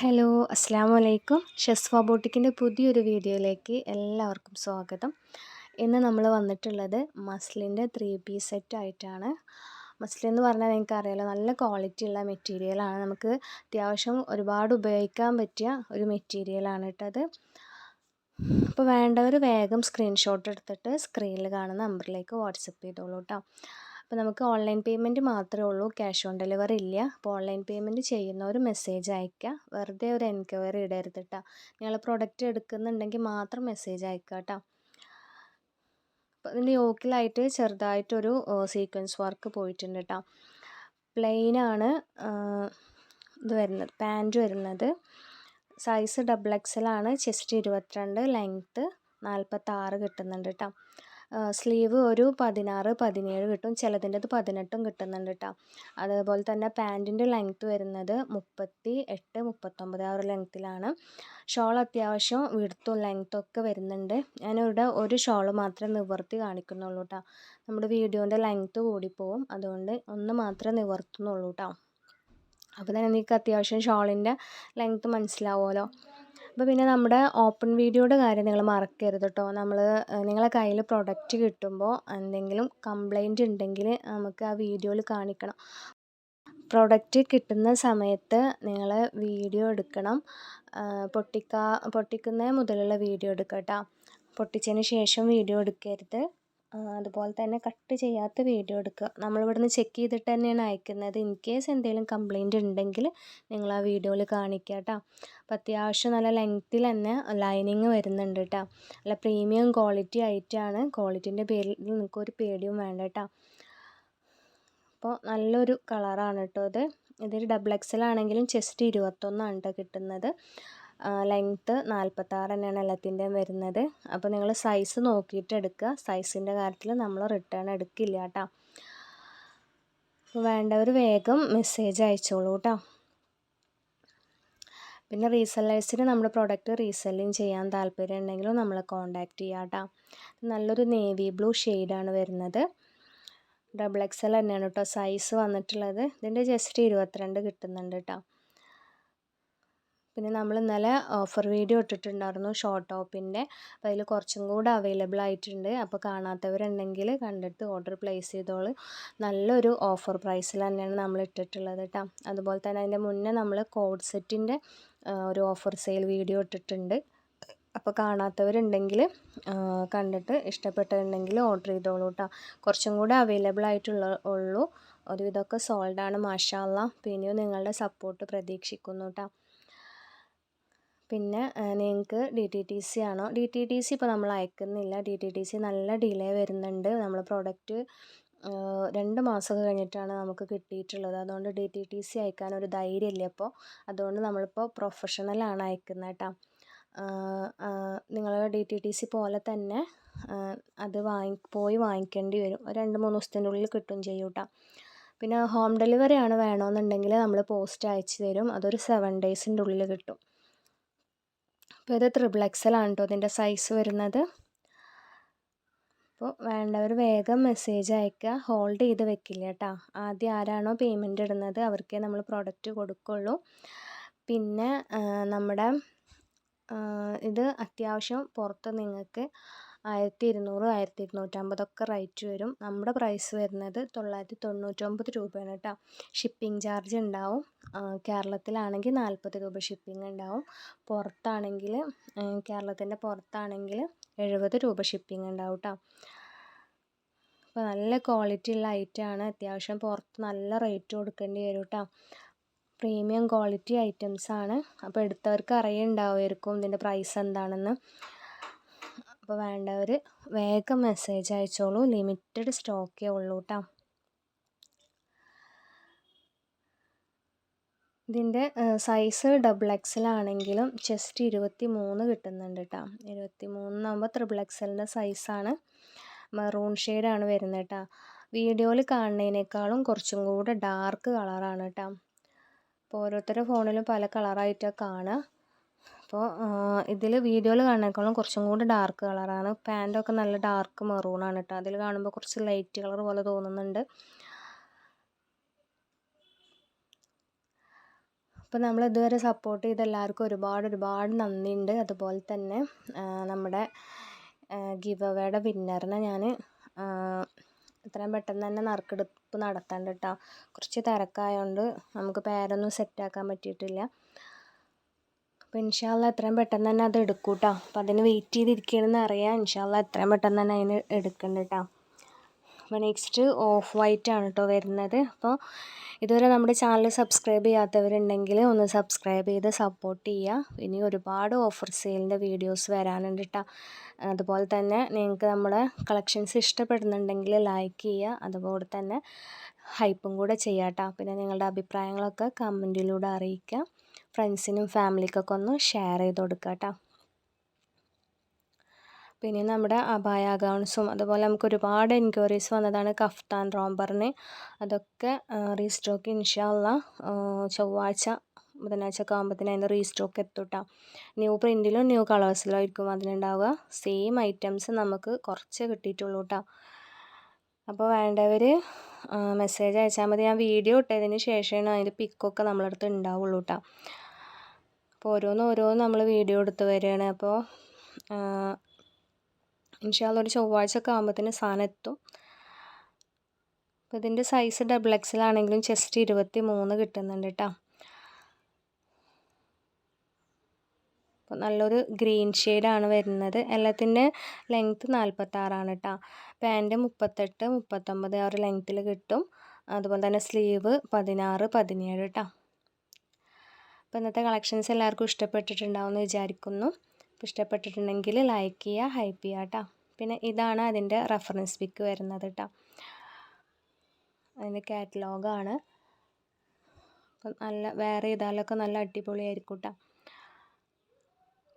Hello അസ്സാം വലൈക്കും ഷെസ് ബോട്ടിക്കിന്റെ പുതിയൊരു വീഡിയോയിലേക്ക് എല്ലാവർക്കും സ്വാഗതം. ഇന്ന് നമ്മൾ വന്നിട്ടുള്ളത് മസ്ലിന്റെ ത്രീ പീസ് സെറ്റ് ആയിട്ടാണ്. മസ്ലിൻ എന്ന് പറഞ്ഞാൽ നിങ്ങൾക്ക് അറിയാലോ നല്ല ക്വാളിറ്റി ഉള്ള മെറ്റീരിയലാണ് നമുക്ക് അത്യാവശ്യം ഒരുപാട് ഉപയോഗിക്കാൻ പറ്റിയ ഒരു മെറ്റീരിയലാണ് കേട്ടത് അപ്പോൾ വേണ്ടവർ വേഗം സ്ക്രീൻഷോട്ട് എടുത്തിട്ട് സ്ക്രീനിൽ കാണുന്ന നമ്പറിലേക്ക് വാട്സപ്പ് ചെയ്തോളൂ കേട്ടോ. അപ്പോൾ നമുക്ക് ഓൺലൈൻ പേയ്മെന്റ് മാത്രമേ ഉള്ളൂ. ക്യാഷ് ഓൺ ഡെലിവറി ഇല്ല. അപ്പോൾ ഓൺലൈൻ പേയ്മെന്റ് ചെയ്യുന്നവർ മെസ്സേജ് അയക്കുക വെറുതെ ഒരു എൻക്വയറി ഇടരുത് കേട്ടോ നിങ്ങൾ പ്രൊഡക്റ്റ് എടുക്കുന്നുണ്ടെങ്കിൽ മാത്രം മെസ്സേജ് അയക്കുക കേട്ടോ അപ്പോൾ ഇതിന്റെ യോക്കിലായിട്ട് ചെറുതായിട്ടൊരു സീക്വൻസ് വർക്ക് പോയിട്ടുണ്ട് കേട്ടോ പ്ലെയിനാണ് ഇത് വരുന്നത്. പാന്റ് വരുന്നത്. സൈസ് ഡബിൾ എക്സൽ ആണ്. ചെസ്റ്റ് ഇരുപത്തിരണ്ട്. ലെങ്ത്ത് നാൽപ്പത്താറ് കിട്ടുന്നുണ്ട് കേട്ടോ സ്ലീവ് ഒരു പതിനാറ് പതിനേഴ് കിട്ടും. ചിലതിന്റെത് പതിനെട്ടും കിട്ടുന്നുണ്ട് കേട്ടോ അതേപോലെ തന്നെ പാന്റിന്റെ ലെങ്ത്ത് വരുന്നത് മുപ്പത്തി എട്ട് മുപ്പത്തൊമ്പത് ആ ഒരു ലെങ്ത്തിലാണ് ഷോൾ അത്യാവശ്യം വിടുത്തും ലെങ്ത്തും ഒക്കെ വരുന്നുണ്ട്. ഞാനിവിടെ ഒരു ഷോൾ മാത്രമേ നിവർത്തി കാണിക്കുന്നുള്ളൂ കേട്ടോ നമ്മുടെ വീഡിയോന്റെ ലെങ്ത്ത് കൂടിപ്പോവും. അതുകൊണ്ട് ഒന്ന് മാത്രമേ നിവർത്തുന്നുള്ളൂ കേട്ടോ അപ്പോൾ തന്നെ നിങ്ങൾക്ക് അത്യാവശ്യം ഷോളിന്റെ ലെങ്ത്ത് മനസ്സിലാവുമല്ലോ. അപ്പോൾ പിന്നെ നമ്മുടെ ഓപ്പൺ വീഡിയോയുടെ കാര്യം നിങ്ങൾ മറക്കരുത് കേട്ടോ നമ്മൾ നിങ്ങളെ കയ്യിൽ പ്രൊഡക്റ്റ് കിട്ടുമ്പോൾ എന്തെങ്കിലും കംപ്ലൈന്റ് ഉണ്ടെങ്കിൽ നമുക്ക് ആ വീഡിയോയിൽ കാണിക്കണം. പ്രൊഡക്റ്റ് കിട്ടുന്ന സമയത്ത് നിങ്ങൾ വീഡിയോ എടുക്കണം. പൊട്ടിക്കാ പൊട്ടിക്കുന്ന മുതലുള്ള വീഡിയോ എടുക്കുക കേട്ടോ പൊട്ടിച്ചതിന് ശേഷം വീഡിയോ എടുക്കരുത്. അതുപോലെ തന്നെ കട്ട് ചെയ്യാത്ത വീഡിയോ എടുക്കുക. നമ്മളിവിടുന്ന് ചെക്ക് ചെയ്തിട്ട് തന്നെയാണ് അയക്കുന്നത്. ഇൻ കേസ് എന്തെങ്കിലും കംപ്ലൈന്റ് ഉണ്ടെങ്കിൽ നിങ്ങൾ ആ വീഡിയോയിൽ കാണിക്കുക കേട്ടോ. അപ്പം അത്യാവശ്യം നല്ല ലെങ്ത്തിൽ തന്നെ ലൈനിങ് വരുന്നുണ്ട് കേട്ടോ. നല്ല പ്രീമിയം ക്വാളിറ്റി ആയിട്ടാണ് ക്വാളിറ്റീന്റെ പേരിൽ നിങ്ങൾക്ക് ഒരു പേടിയും വേണ്ട കേട്ടോ. അപ്പോൾ നല്ലൊരു കളറാണ് കേട്ടോ ഇത്. ഇതൊരു ഡബിൾ എക്സൽ ആണെങ്കിലും ചെസ്റ്റ് ഇരുപത്തൊന്നാണ് കേട്ടോ കിട്ടുന്നത്. ലെങ്ത്ത് നാൽപ്പത്താറ് തന്നെയാണ് എല്ലാത്തിന്റെയും വരുന്നത്. അപ്പോൾ നിങ്ങൾ സൈസ് നോക്കിയിട്ട് എടുക്കുക. സൈസിന്റെ കാര്യത്തിൽ നമ്മൾ റിട്ടേൺ എടുക്കില്ല കേട്ടോ. വേണ്ടവർ വേഗം മെസ്സേജ് അയച്ചോളൂ കേട്ടോ. പിന്നെ റീസെല്ലേഴ്സിന് നമ്മുടെ പ്രോഡക്റ്റ് റീസെല്ലിങ് ചെയ്യാൻ താല്പര്യം ഉണ്ടെങ്കിലും നമ്മളെ കോൺടാക്റ്റ് ചെയ്യാം കേട്ടോ. നല്ലൊരു നേവി ബ്ലൂ ഷെയ്ഡാണ് വരുന്നത്. ഡബിൾ എക്സ് എൽ തന്നെയാണ് കേട്ടോ സൈസ് വന്നിട്ടുള്ളത്. ഇതിന്റെ ജസ്റ്റ് ഇരുപത്തിരണ്ട് കിട്ടുന്നുണ്ട് കേട്ടോ. പിന്നെ നമ്മൾ ഇന്നലെ ഓഫർ വീഡിയോ ഇട്ടിട്ടുണ്ടായിരുന്നു ഷോർട്ട് ടോപ്പിന്റെ അപ്പോൾ അതിൽ കുറച്ചും കൂടെ അവൈലബിൾ ആയിട്ടുണ്ട്. അപ്പോൾ കാണാത്തവരുണ്ടെങ്കിൽ കണ്ടിട്ട് ഓർഡർ പ്ലേസ് ചെയ്തോളൂ. നല്ലൊരു ഓഫർ പ്രൈസിൽ തന്നെയാണ് നമ്മൾ ഇട്ടിട്ടുള്ളത് കേട്ടോ അതുപോലെ തന്നെ അതിന്റെ മുന്നേ നമ്മൾ കോഡ് സെറ്റിന്റെ ഒരു ഓഫർ സെയിൽ വീഡിയോ ഇട്ടിട്ടുണ്ട്. അപ്പോൾ കാണാത്തവരുണ്ടെങ്കിൽ കണ്ടിട്ട് ഇഷ്ടപ്പെട്ടിട്ടുണ്ടെങ്കിൽ ഓർഡർ ചെയ്തോളൂ കേട്ടോ കുറച്ചും കൂടെ അവൈലബിൾ ആയിട്ടുള്ള ഉള്ളൂ. ഒരുവിധമൊക്കെ സോൾഡാണ് മാഷാല്ല പിന്നെയും നിങ്ങളുടെ സപ്പോർട്ട് പ്രതീക്ഷിക്കുന്നു കേട്ടോ പിന്നെ നിങ്ങൾക്ക് ഡി ടി ടി സി ആണോ? ഡി ടി ടി സി ഇപ്പോൾ നമ്മൾ അയക്കുന്നില്ല. ഡി ടി ടി സി നല്ല ഡിലേ വരുന്നുണ്ട്. നമ്മൾ പ്രോഡക്റ്റ് രണ്ട് മാസമൊക്കെ കഴിഞ്ഞിട്ടാണ് നമുക്ക് കിട്ടിയിട്ടുള്ളത്. അതുകൊണ്ട് ഡി ടി ടി സി അയക്കാൻ ഒരു ധൈര്യമില്ല അപ്പോൾ അതുകൊണ്ട് നമ്മളിപ്പോൾ പ്രൊഫഷണലാണ് അയക്കുന്നത് കേട്ടോ. നിങ്ങൾ ഡി ടി ടി സി പോലെ തന്നെ അത് വാങ്ങി പോയി വാങ്ങിക്കേണ്ടി വരും. രണ്ട് മൂന്ന് ദിവസത്തിന്റെ ഉള്ളിൽ കിട്ടും ചെയ്യും കേട്ടോ. പിന്നെ ഹോം ഡെലിവറി ആണ് വേണമെന്നുണ്ടെങ്കിൽ നമ്മൾ പോസ്റ്റ് അയച്ചു തരും. അതൊരു സെവൻ ഡേയ്സിന്റെ ഉള്ളിൽ കിട്ടും. അപ്പോൾ ഇത് ത്രിബിൾ എക്സലാണ് കേട്ടോ ഇതിന്റെ സൈസ് വരുന്നത്. അപ്പോൾ വേണ്ടവർ വേഗം മെസ്സേജ് അയക്കുക. ഹോൾഡ് ചെയ്ത് വെക്കില്ല കേട്ടോ. ആദ്യം ആരാണോ പേയ്മെന്റ് ഇടുന്നത് അവർക്കേ നമ്മൾ പ്രോഡക്റ്റ് കൊടുക്കുള്ളൂ. പിന്നെ നമ്മുടെ ഇത് അത്യാവശ്യം പുറത്ത് നിങ്ങൾക്ക് ആയിരത്തി ഇരുന്നൂറ് ആയിരത്തി ഇരുന്നൂറ്റമ്പതൊക്കെ റേറ്റ് വരും. നമ്മുടെ പ്രൈസ് വരുന്നത് തൊള്ളായിരത്തി തൊണ്ണൂറ്റൊമ്പത് രൂപയാണ് കേട്ടോ. ഷിപ്പിംഗ് ചാർജ് ഉണ്ടാവും. കേരളത്തിലാണെങ്കിൽ നാൽപ്പത് രൂപ ഷിപ്പിംഗ് ഉണ്ടാവും. പുറത്താണെങ്കിൽ കേരളത്തിന്റെ പുറത്താണെങ്കിൽ എഴുപത് രൂപ ഷിപ്പിംഗ് ഉണ്ടാവും കേട്ടോ. അപ്പോൾ നല്ല ക്വാളിറ്റി ഉള്ള ഐറ്റമാണ് അത്യാവശ്യം പുറത്ത് നല്ല റേറ്റ് കൊടുക്കേണ്ടി വരും കേട്ടോ. പ്രീമിയം ക്വാളിറ്റി ഐറ്റംസ് ആണ്. അപ്പോൾ എടുത്തവർക്ക് അറിയുണ്ടാവുമായിരിക്കും ഇതിന്റെ പ്രൈസ് എന്താണെന്ന്. അപ്പോൾ വേണ്ടവർ വേഗം മെസ്സേജ് അയച്ചോളൂ. ലിമിറ്റഡ് സ്റ്റോക്കേ ഉള്ളൂ കേട്ടോ ഇതിന്റെ സൈസ് ഡബിൾ എക്സലാണെങ്കിലും ചെസ്റ്റ് ഇരുപത്തി മൂന്ന് കിട്ടുന്നുണ്ട് കേട്ടോ ഇരുപത്തി മൂന്നാകുമ്പോൾ ത്രിബിൾ എക്സലിന്റെ സൈസാണ് മെറൂൺ ഷെയ്ഡാണ് വരുന്നത് കേട്ടോ വീഡിയോയിൽ കാണുന്നതിനേക്കാളും കുറച്ചും കൂടെ ഡാർക്ക് കളറാണ് കേട്ടോ അപ്പോൾ ഓരോരുത്തരുടെ ഫോണിലും പല കളറായിട്ടാണ് കാണുക അപ്പോൾ ഇതിൽ വീഡിയോയിൽ കാണുന്നതിനേക്കാളും കുറച്ചും കൂടി ഡാർക്ക് കളറാണ് പാന്റൊക്കെ നല്ല ഡാർക്ക് മെറൂണാണ് കേട്ടോ അതിൽ കാണുമ്പോൾ കുറച്ച് ലൈറ്റ് കളർ പോലെ തോന്നുന്നുണ്ട്. അപ്പോൾ നമ്മൾ ഇതുവരെ സപ്പോർട്ട് ചെയ്ത എല്ലാവർക്കും ഒരുപാട് ഒരുപാട് നന്ദിയുണ്ട്. അതുപോലെ തന്നെ നമ്മുടെ ഗിവ് അവയുടെ വിന്നറിനെ ഞാൻ എത്രയും പെട്ടെന്ന് തന്നെ നറുക്കെടുപ്പ് നടത്തേണ്ട കേട്ടോ കുറച്ച് തിരക്കായതുകൊണ്ട് നമുക്ക് പേരൊന്നും സെറ്റാക്കാൻ പറ്റിയിട്ടില്ല. അപ്പോൾ ഇൻഷാല്ല എത്രയും പെട്ടെന്ന് തന്നെ അത് എടുക്കും കേട്ടോ അപ്പോൾ അതിന് വെയിറ്റ് ചെയ്തിരിക്കണമെന്ന് അറിയാം. ഇൻഷാല്ല എത്രയും പെട്ടെന്ന് തന്നെ അതിന് എടുക്കുന്നുണ്ട് കേട്ടോ അപ്പോൾ നെക്സ്റ്റ് ഓഫ് വൈറ്റ് ആണ് കേട്ടോ വരുന്നത്. അപ്പോൾ ഇതുവരെ നമ്മുടെ ചാനൽ സബ്സ്ക്രൈബ് ചെയ്യാത്തവരുണ്ടെങ്കിൽ ഒന്ന് സബ്സ്ക്രൈബ് ചെയ്ത് സപ്പോർട്ട് ചെയ്യുക ഇനി ഒരുപാട് ഓഫർ സെയിലിന്റെ വീഡിയോസ് വരാനുണ്ട് കേട്ടോ അതുപോലെ തന്നെ നിങ്ങൾക്ക് നമ്മുടെ കളക്ഷൻസ് ഇഷ്ടപ്പെടുന്നുണ്ടെങ്കിൽ ലൈക്ക് ചെയ്യുക അതുപോലെ തന്നെ ഹൈപ്പും കൂടെ ചെയ്യാം കേട്ടോ പിന്നെ നിങ്ങളുടെ അഭിപ്രായങ്ങളൊക്കെ കമന്റിലൂടെ അറിയിക്കുക ഫ്രണ്ട്സിനും ഫാമിലിക്കൊക്കെ ഒന്ന് ഷെയർ ചെയ്ത് കൊടുക്കുക കേട്ടോ പിന്നെ നമ്മുടെ അബായ അക്കൗണ്ട്സും അതുപോലെ നമുക്ക് ഒരുപാട് എൻക്വയറീസ് വന്നതാണ് കഫ്താൻ റോംബറിന് അതൊക്കെ റീസ്റ്റോക്ക് ഇൻഷാല്ല ചൊവ്വാഴ്ച ബുധനാഴ്ച ഒക്കെ ആകുമ്പോഴത്തേന് അതിന്റെ റീസ്റ്റോക്ക് എത്തും ന്യൂ പ്രിന്റിലും ന്യൂ കളേഴ്സിലും ആയിരിക്കും അതിനുണ്ടാവുക സെയിം ഐറ്റംസ് നമുക്ക് കുറച്ച് കിട്ടിയിട്ടുള്ളൂ കേട്ടോ അപ്പോൾ വേണ്ടവർ മെസ്സേജ് അയച്ചാൽ മതി. ഞാൻ വീഡിയോ ഇട്ടതിന് ശേഷമാണ് അതിന്റെ പിക്കൊക്കെ നമ്മളടുത്ത് ഉണ്ടാവുള്ളൂ കേട്ടോ അപ്പോൾ ഓരോന്ന് ഓരോന്ന് നമ്മൾ വീഡിയോ എടുത്ത് വരികയാണ് അപ്പോൾ ഇൻഷാല്ല ഒരു ചൊവ്വാഴ്ച ഒക്കെ ആകുമ്പോഴത്തേന് സാധനം എത്തും. അപ്പോൾ ഇതിന്റെ സൈസ് ഡബിൾ എക്സൽ ആണെങ്കിലും ചെസ്റ്റ് ഇരുപത്തി മൂന്ന് കിട്ടുന്നുണ്ട് കേട്ടോ അപ്പോൾ നല്ലൊരു ഗ്രീൻ ഷെയ്ഡാണ് വരുന്നത്. എല്ലാത്തിന്റെ ലെങ്ത്ത് നാൽപ്പത്താറാണ് കേട്ടോ പാന്റ് മുപ്പത്തെട്ട് മുപ്പത്തൊമ്പത് ആ ഒരു ലെങ്ത്തിൽ കിട്ടും. അതുപോലെ തന്നെ സ്ലീവ് പതിനാറ് പതിനേഴ് കേട്ടോ അപ്പോൾ ഇന്നത്തെ കളക്ഷൻസ് എല്ലാവർക്കും ഇഷ്ടപ്പെട്ടിട്ടുണ്ടാവും എന്ന് വിചാരിക്കുന്നു. അപ്പോൾ ഇഷ്ടപ്പെട്ടിട്ടുണ്ടെങ്കിൽ ലൈക്ക് ചെയ്യുക ഹൈപ്പ് ചെയ്യുക കേട്ടോ പിന്നെ ഇതാണ് അതിന്റെ റെഫറൻസ് പിക്ക് വരുന്നത് കേട്ടോ അതിന്റെ കാറ്റലോഗാണ് അപ്പം നല്ല വേറെ ചെയ്താലൊക്കെ നല്ല അടിപൊളിയായിരിക്കും കേട്ടോ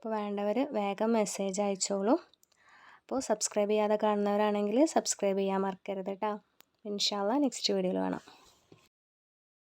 അപ്പോൾ വേണ്ടവർ വേഗം മെസ്സേജ് അയച്ചോളൂ. അപ്പോൾ സബ്സ്ക്രൈബ് ചെയ്യാതെ കാണുന്നവരാണെങ്കിൽ സബ്സ്ക്രൈബ് ചെയ്യാൻ മറക്കരുത് കേട്ടോ ഇൻഷാല്ല നെക്സ്റ്റ് വീഡിയോയിൽ കാണാം.